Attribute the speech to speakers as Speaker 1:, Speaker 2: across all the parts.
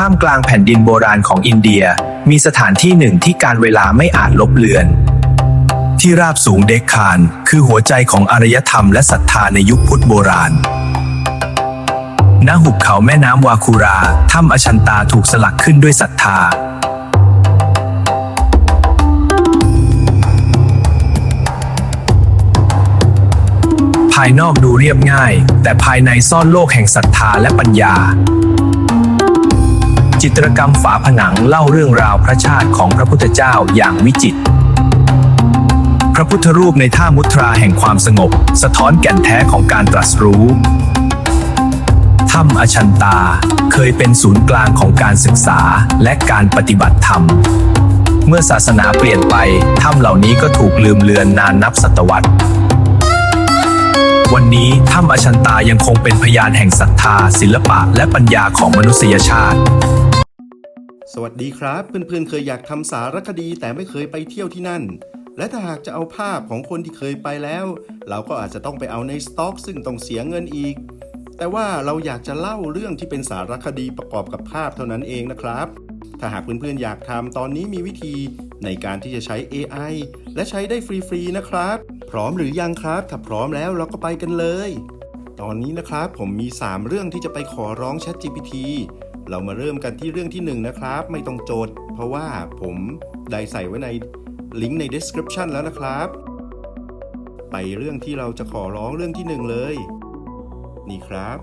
Speaker 1: ท่ามกลางแผ่นดินโบราณของอินเดีย มีสถานที่หนึ่งที่การเวลาไม่อาจลบเลือน ที่ราบสูงเดคคาน คือหัวใจของอารยธรรมและศรัทธาในยุคพุทธโบราณณหุบเขาแม่น้ำวาคูราถ้ำอชันตาถูกสลักขึ้นด้วยศรัทธา ภายนอกดูเรียบง่าย แต่ภายในซ่อนโลกแห่งศรัทธาและปัญญา จิตรกรรมฝาผนังเล่าเรื่องราวพระชาติของพระพุทธเจ้าอย่างวิจิตรพระพุทธรูปในท่ามุตราแห่งความสงบ สะท้อนแก่นแท้ของการตรัสรู้ถ้ำอชันตาเคยเป็นศูนย์กลางของการศึกษาและการปฏิบัติธรรม เมื่อศาสนาเปลี่ยนไปถ้ำเหล่านี้ก็ถูกลืมเลือนนานนับศตวรรษวันนี้ถ้ำอชันตายังคงเป็นพยานแห่งศรัทธา ศิลปะและปัญญาของมนุษยชาติ
Speaker 2: สวัสดีครับ เพื่อนๆเคยอยากทำสารคดีแต่ไม่เคยไปเที่ยวที่นั่น และถ้าหากจะเอาภาพของคนที่เคยไปแล้ว เราก็อาจจะต้องไปเอาในสต็อก ซึ่งต้องเสียเงินอีก แต่ว่าเราอยากจะเล่าเรื่องที่เป็นสารคดีประกอบกับภาพเท่านั้นเองนะครับ ถ้าหากเพื่อนๆอยากทำตอนนี้มีวิธีในการที่จะใช้ AI และใช้ได้ฟรีๆนะครับ พร้อมหรือยังครับ ถ้าพร้อมแล้วเราก็ไปกันเลย ตอนนี้นะครับผมมี 3 เรื่องที่จะไปขอร้อง ChatGPT เรามาเริ่มกันที่เรื่องที่1นนะครับ ไม่ต้องโจทย์ เพราะว่าผมได้ใส่ไว้ในลิงก์ใน description แล้วนะครับ ไปเรื่องที่เราจะขอร้องเรื่องที่ 1 เลย นี่ครับ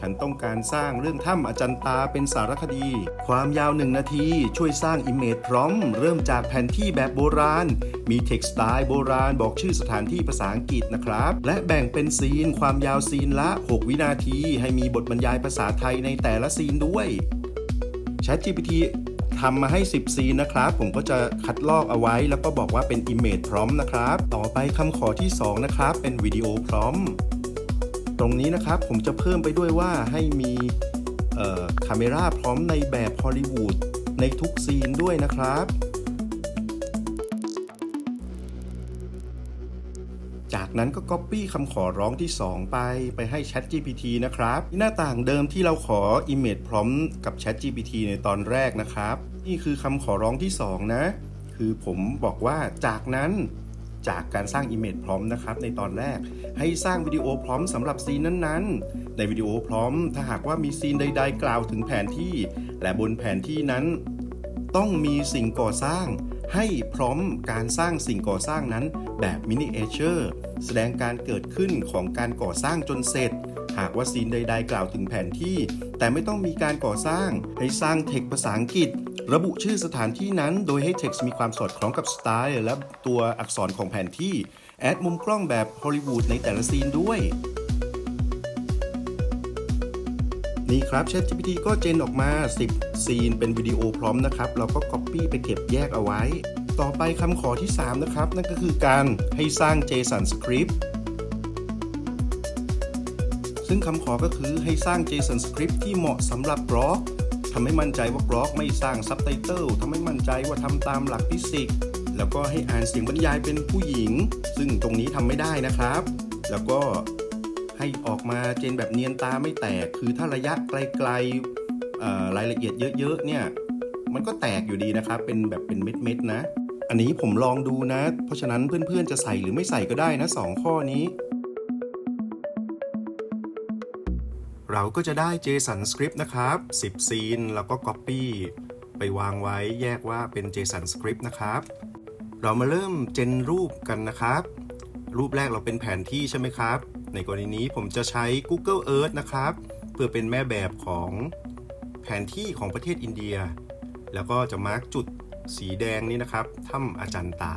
Speaker 2: ฉันต้องการสร้างเรื่องถ้ำอาจันตาเป็นสารคดี ความยาวหนึ่งนาทีช่วยสร้างอิมเมจพร้อม เริ่มจากแผนที่แบบโบราณ มีเท็กซ์ไตล์โบราณบอกชื่อสถานที่ภาษาอังกฤษนะครับ และแบ่งเป็นซีนความยาวซีนละ 6 วินาที ให้มีบทบรรยายภาษาไทยในแต่ละซีนด้วย ChatGPT ทำมาให้ 10 ซีนนะครับ ผมก็จะคัดลอกเอาไว้ แล้วก็บอกว่าเป็น Image พร้อมนะครับ ต่อไปคำขอที่ 2 นะครับ เป็นวิดีโอพร้อม รงนี้นะครับผมจะเพิ่มไปด้วยว่าให้มีคาเมราพร้อมในแบบฮอลลีวูดในทุกซีนด้วยนะครับ จากนั้นก็ Copy คำขอร้องที่ 2 ไปไปให้ ChatGPT นะครับ หน้าต่างเดิมที่เราขอ Image พร้อมกับ ChatGPT ในตอนแรกนะครับ นี่คือคำขอร้องที่ 2 นะ คือผมบอกว่าจากนั้น จากการสร้าง Image พร้อมนะครับในตอนแรก ให้สร้างวิดีโอพร้อมสำหรับซีนนั้นๆ ในวิดีโอพร้อม ถ้าหากว่ามีซีนใด ๆ กล่าวถึงแผนที่ และบนแผนที่นั้น ต้องมีสิ่งก่อสร้าง ให้พร้อมการสร้างสิ่งก่อสร้างนั้นแบบมินิเอเจอร์แสดงการเกิดขึ้นของการก่อสร้างจนเสร็จ หากว่าซีนใด ๆ กล่าวถึงแผนที่ แต่ไม่ต้องมีการก่อสร้าง ให้สร้างเทคภาษาอังกฤษ ระบุชื่อสถานที่นั้น โดยให้เท็กซ์มีความสอดคล้องกับสไตล์และตัวอักษรของแผนที่ แอดมุมกล้องแบบฮอลลีวูดในแต่ละซีนด้วยนี่ครับ ChatGPT ก็เจนออกมา 10 ซีนเป็นวิดีโอพร้อมนะครับ เราก็ Copy ไปเก็บแยกเอาไว้ ต่อไปคำขอที่ 3 นะครับ นั่นก็คือการให้สร้าง JSON Script ซึ่งคำขอก็คือให้สร้าง JSON Script ที่เหมาะสำหรับบล็อกทำให้มั่นใจว่าบล็อกไม่สร้างซับไตเติลทำให้มั่นใจว่าทำตามหลักฟิสิกส์แล้วก็ให้อ่านเสียงบรรยายเป็นผู้หญิง ซึ่งตรงนี้ทำไม่ได้นะครับ แล้วก็ให้ออกมาเจนแบบเนียนตาไม่แตก คือถ้าระยะไกลๆรายละเอียดเยอะๆเนี่ย มันก็แตกอยู่ดีนะครับ เป็นแบบเป็นเม็ดๆนะ อันนี้ผมลองดูนะ เพราะฉะนั้นเพื่อนๆจะใส่หรือไม่ใส่ก็ได้นะ 2 ข้อนี้ เราก็จะได้ JSON script นะครับ 10 ซีน แล้วก็ Copy ไปวางไว้แยกว่าเป็น JSON script นะครับ เรามาเริ่มเจนรูปกันนะครับ รูปแรกเราเป็นแผนที่ใช่ไหมครับ ในกรณีนี้ผมจะใช้ Google Earth นะครับ เพื่อเป็นแม่แบบของแผนที่ของประเทศอินเดีย แล้วก็จะมาร์กจุดสีแดงนี้นะครับถ้ำอาจันตา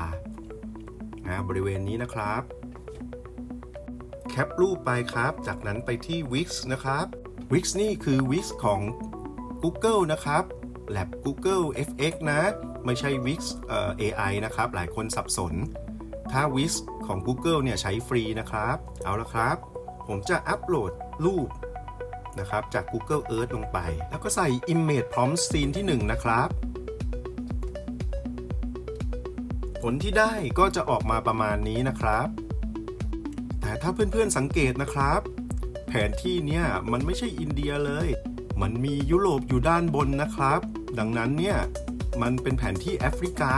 Speaker 2: นะบริเวณนี้นะครับ แคปรูปไปครับ จากนั้นไปที่ Wix นะครับ Wix นี่คือ Wix ของ Google นะครับ Lab Google FX นะ ไม่ใช่ Wix เอ่อ AI นะครับ หลายคนสับสน ถ้า Wix ของ Google เนี่ยใช้ฟรีนะครับ เอาละครับ ผมจะอัปโหลดรูปนะครับจาก Google Earth ลงไป แล้วก็ใส่ Image พร้อมซีนที่ 1 นะครับ ผลที่ได้ก็จะออกมาประมาณนี้นะครับ แต่ถ้าเพื่อนๆสังเกตนะครับ แผนที่เนี่ยมันไม่ใช่อินเดียเลย มันมียุโรปอยู่ด้านบนนะครับ ดังนั้นเนี่ยมันเป็นแผนที่แอฟริกา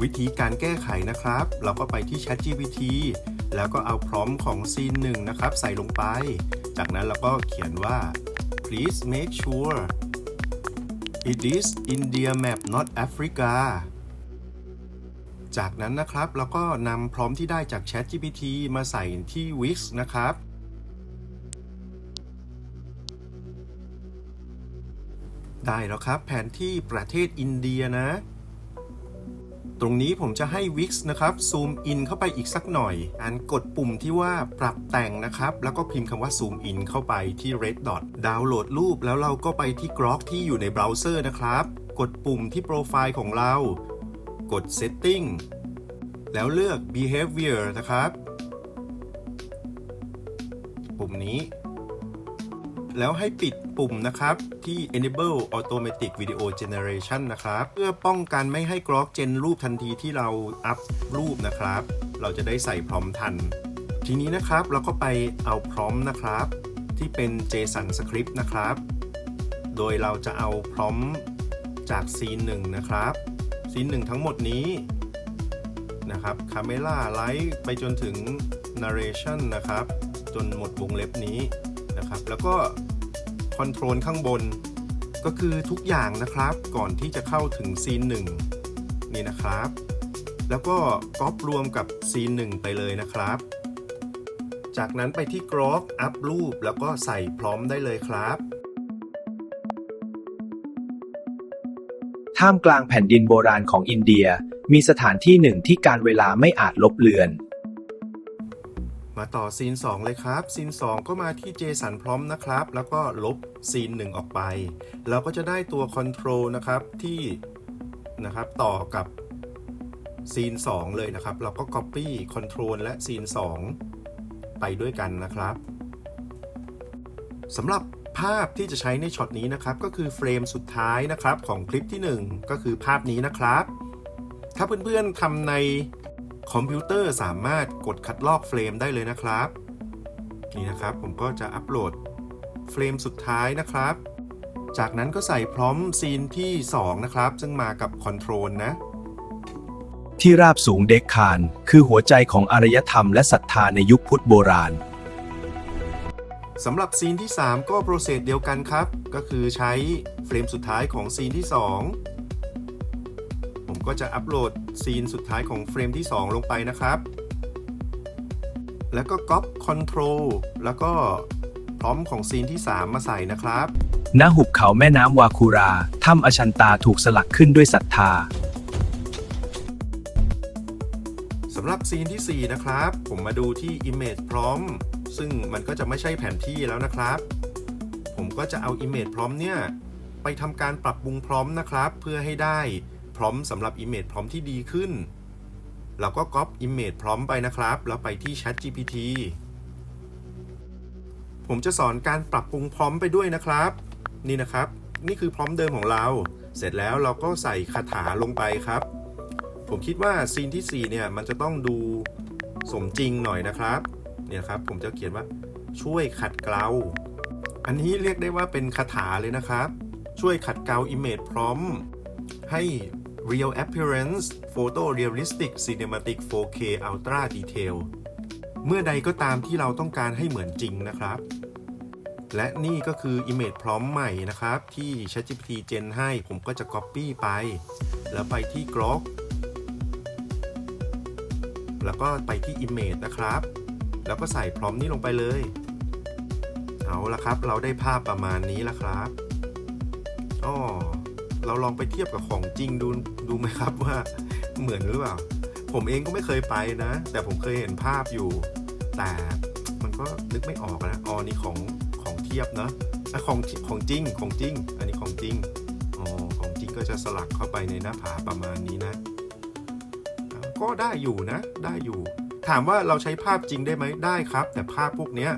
Speaker 2: วิธีการแก้ไขนะครับ เราก็ไปที่ ChatGPT แล้วก็เอาพร้อมของซีนหนึ่งนะครับ ใส่ลงไป จากนั้นเราก็เขียนว่า please make sure it is India map not Africa จากนั้นนะครับเราก็นำพร้อมที่ได้จาก ChatGPT มาใส่ที่ Wix นะครับ ได้แล้วครับ แผนที่ประเทศอินเดียนะ ตรงนี้ผมจะให้ Wix นะครับ ซูมอินเข้าไปอีกสักหน่อย อันกดปุ่มที่ว่าปรับแต่งนะครับ แล้วก็พิมพ์คำว่าซูมอินเข้าไปที่ red dot ดาวน์โหลดรูปแล้วเราก็ไปที่ Grok ที่อยู่ในเบราว์เซอร์นะครับ กดปุ่มที่โปรไฟล์ของเรา กด setting แล้วเลือก behavior นะครับ ปุ่มนี้ แล้วให้ปิดปุ่มนะครับ ที่ enable automatic video generation นะครับ เพื่อป้องกันไม่ให้ Grok เจนรูปทันทีที่เราอัพรูปนะครับ เราจะได้ใส่พร้อมทัน ทีนี้นะครับเราก็ไปเอาพร้อมนะครับ ที่เป็น JSON script นะครับ โดยเราจะเอาพร้อมจากซีนหนึ่งนะครับซีนหนึ่งทั้งหมดนี้นะครับ Camera Light ไปจนถึง Narration นะครับ จนหมดวงเล็บนี้ นะครับ แล้วก็คอนโทรลข้างบนก็คือทุกอย่างนะครับก่อนที่จะเข้าถึงซีนหนึ่งนี่นะครับ แล้วก็ก๊อปรวมกับซีนหนึ่งไปเลยนะครับ จากนั้นไปที่กรอกอัพรูปแล้วก็ใส่พร้อมได้เลยครับ
Speaker 1: ท่ามกลางแผ่นดินโบราณของอินเดีย มีสถานที่หนึ่งที่การเวลาไม่อาจลบเลือน
Speaker 2: มาต่อซีน 2 เลยครับ ซีน 2 ก็มาที่ JSON พร้อมนะครับ แล้วก็ลบซีน 1 ออกไป เราก็จะได้ตัว Control นะครับที่นะครับต่อกับซีน 2 เลยนะครับ เราก็ Copy Control และซีน 2 ไปด้วยกันนะครับสำหรับภาพที่จะใช้ในช็อตนี้นะครับ ก็คือเฟรมสุดท้ายนะครับของคลิปที่ 1 ก็คือภาพนี้นะครับ ถ้าเพื่อนๆทำใน คอมพิวเตอร์สามารถกดคัดลอกเฟรมได้เลยนะครับ นี่นะครับผมก็จะอัปโหลดเฟรมสุดท้ายนะครับ จากนั้นก็ใส่พร้อมซีนที่ 2 นะครับ ซึ่งมากับคอนโทรลนะ
Speaker 1: ที่ราบสูงเด็กคาน คือหัวใจของอารยธรรมและศรัทธาในยุคพุทธโบราณ
Speaker 2: สำหรับซีนที่ 3 ก็โปรเซสเดียวกันครับ ก็คือใช้เฟรมสุดท้ายของซีนที่ 2 ก็จะอัปโหลดซีนสุดท้ายของเฟรมที่ 2 ลงไปนะครับ แล้วก็ก๊อปคอนโทรลแล้วก็พร้อมของซีนที่ 3 มาใส่นะครับ
Speaker 1: ณ หุบเขาแม่น้ำวาคูรา ถ้ำอชันตาถูกสลักขึ้นด้วยศรัทธา
Speaker 2: สำหรับซีนที่ 4 นะครับ ผมมาดูที่ Image พร้อม ซึ่งมันก็จะไม่ใช่แผนที่แล้วนะครับ ผมก็จะเอา Image พร้อมเนี่ย ไปทำการปรับปรุงพร้อมนะครับ เพื่อให้ได้ พร้อมสำหรับ Image พร้อมที่ดีขึ้น เราก็ก๊อป Image พร้อมไปนะครับ แล้วไปที่ Chat GPT ผมจะสอนการปรับปรุงพร้อมไปด้วยนะครับ นี่นะครับ นี่คือพร้อมเดิมของเรา เสร็จแล้วเราก็ใส่คาถาลงไปครับ ผมคิดว่าซีนที่ 4 เนี่ย มันจะต้องดูสมจริงหน่อยนะครับ เนี่ยครับ ผมจะเขียนว่าช่วยขัดเกลา อันนี้เรียกได้ว่าเป็นคาถาเลยนะครับ ช่วยขัดเกลา Image พร้อมให้ Real Appearance Photo Realistic Cinematic 4K Ultra Detail เมื่อใดก็ตามที่เราต้องการให้เหมือนจริงนะครับ และนี่ก็คือ Image พร้อมใหม่นะครับ ที่ ChatGPT Gen ให้ผมก็จะ Copy ไป แล้วไปที่ Grok แล้วก็ไปที่ Image นะครับ แล้วก็ใส่พร้อมนี้ลงไปเลย เอาละครับ เราได้ภาพประมาณนี้แล้วครับอ๋อ เราลองไปเทียบกับของจริงดูดูไหมครับว่าเหมือนหรือเปล่า ผมเองก็ไม่เคยไปนะ แต่ผมเคยเห็นภาพอยู่ แต่มันก็นึกไม่ออกนะอ๋อนี่ของของเทียบเนะอะของของจริงของจริง อันนี้ของจริงอ๋อของจริงก็จะสลักเข้าไปในหน้าผาประมาณนี้นะ ก็ได้อยู่นะ ได้อยู่ ถามว่าเราใช้ภาพจริงได้ไหมได้ครับ แต่ภาพพวกเนี้ย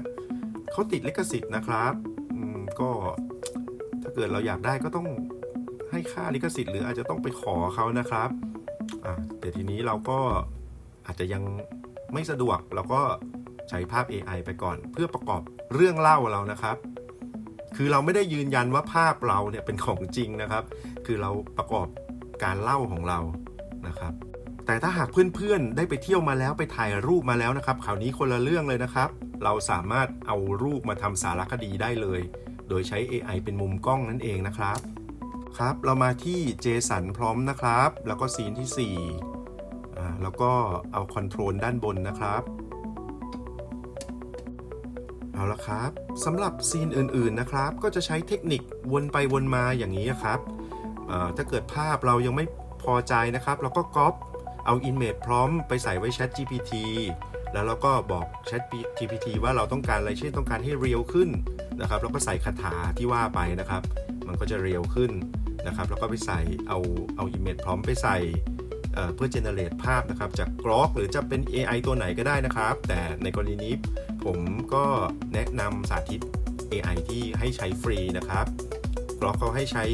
Speaker 2: เขาติดลิขสิทธิ์นะครับ อืมก็ถ้าเกิดเราอยากได้ก็ต้อง ให้ค่าลิขสิทธิ์หรืออาจจะต้องไปขอเขานะครับอะแต่ทีนี้เราก็อาจจะยังไม่สะดวกเราก็ใช้ภาพ AI ไปก่อน เพื่อประกอบเรื่องเล่าเรานะครับ คือเราไม่ได้ยืนยันว่าภาพเราเนี่ยเป็นของจริงนะครับ คือเราประกอบการเล่าของเรานะครับ แต่ถ้าหากเพื่อนๆ ได้ไปเที่ยวมาแล้วไปถ่ายรูปมาแล้วนะครับคราวนี้คนละเรื่องเลยนะครับ เราสามารถเอารูปมาทำสารคดีได้เลย โดยใช้ AI เป็นมุมกล้องนั่นเองนะครับ ครับ เรามาที่เจสันพร้อมนะครับ แล้วก็ซีนที่ 4 อ่า แล้วก็เอาคอนโทรลด้านบนนะครับเอาละครับสำหรับซีนอื่นๆนะครับ ก็จะใช้เทคนิควนไปวนมาอย่างนี้ครับถ้าเกิดภาพเรายังไม่พอใจนะครับ เราก็ก๊อปเอา Image พร้อมไปใส่ไว้ Chat GPT แล้วเราก็บอก Chat GPT ว่าเราต้องการอะไรเช่นต้องการให้เรียวขึ้นนะครับ แล้วก็ใส่คาถาที่ว่าไปนะครับ มันก็จะเรียวขึ้น นะครับแล้วก็ไปใส่เอาเอา Image พร้อมไปใส่เเพื่อ generate ภาพนะครับจากกรอกหรือจะเป็น AI ตัวไหนก็ได้นะครับ แต่ในกรณีนี้ผมก็แนะนำสาธิต AI ที่ให้ใช้ฟรีนะครับกรอกเขาให้ใช้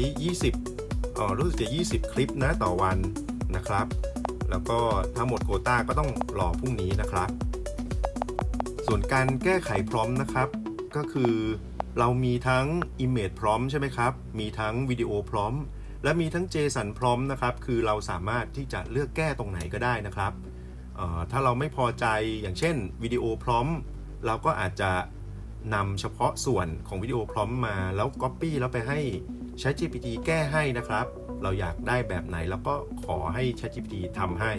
Speaker 2: 20เอ่อรู้สึกจะ 20 คลิปนะต่อวันนะครับ แล้วก็ถ้าหมดโคต้าก็ต้องรอพรุ่งนี้นะครับ ส่วนการแก้ไขพร้อมนะครับ ก็คือเรามีทั้ง Image พร้อมใช่ไหมครับ มีทั้งวิดีโอพร้อม และมีทั้ง JSON พร้อมนะครับ คือเราสามารถที่จะเลือกแก้ตรงไหนก็ได้นะครับ ถ้าเราไม่พอใจอย่างเช่นวิดีโอพร้อม เราก็อาจจะนำเฉพาะส่วนของวิดีโอพร้อมมาแล้ว Copy แล้วไปให้ ChatGPT แก้ให้นะครับ เราอยากได้แบบไหนแล้วก็ขอให้ ChatGPT ทำให้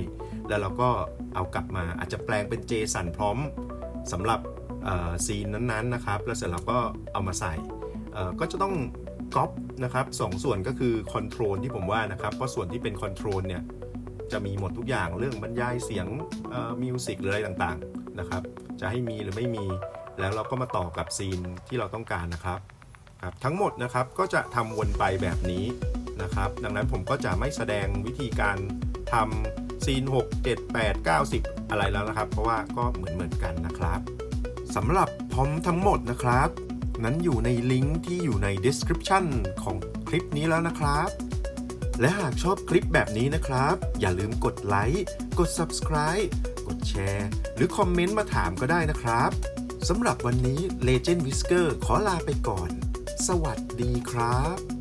Speaker 2: แล้วเราก็เอากลับมาอาจจะแปลงเป็น JSON พร้อมสำหรับ ซีนนั้นๆนะครับ แล้วเสร็จเราก็เอามาใส่ก็จะต้องก๊อปนะครับสองส่วนก็คือคอนโทรลที่ผมว่านะครับ เพราะส่วนที่เป็นคอนโทรลเนี่ยจะมีหมดทุกอย่างเรื่องบรรยายเสียงมิวสิกหรืออะไรต่างๆนะครับ จะให้มีหรือไม่มีแล้วเราก็มาต่อกับซีนที่เราต้องการนะครับครับ ทั้งหมดนะครับก็จะทำวนไปแบบนี้นะครับ ดังนั้นผมก็จะไม่แสดงวิธีการทำซีน 6 7 8 9 10 อะไรแล้วนะครับ เพราะว่าก็เหมือนเหมือนๆกันนะครับ สำหรับพร้อมทั้งหมดนะครับ นั้นอยู่ในลิงก์ที่อยู่ใน description ของคลิปนี้แล้วนะครับ และหากชอบคลิปแบบนี้นะครับ อย่าลืมกดไลค์กด subscribe กดแชร์ หรือคอมเมนต์มาถามก็ได้นะครับสำหรับวันนี้ Legend Whisker ขอลาไปก่อน สวัสดีครับ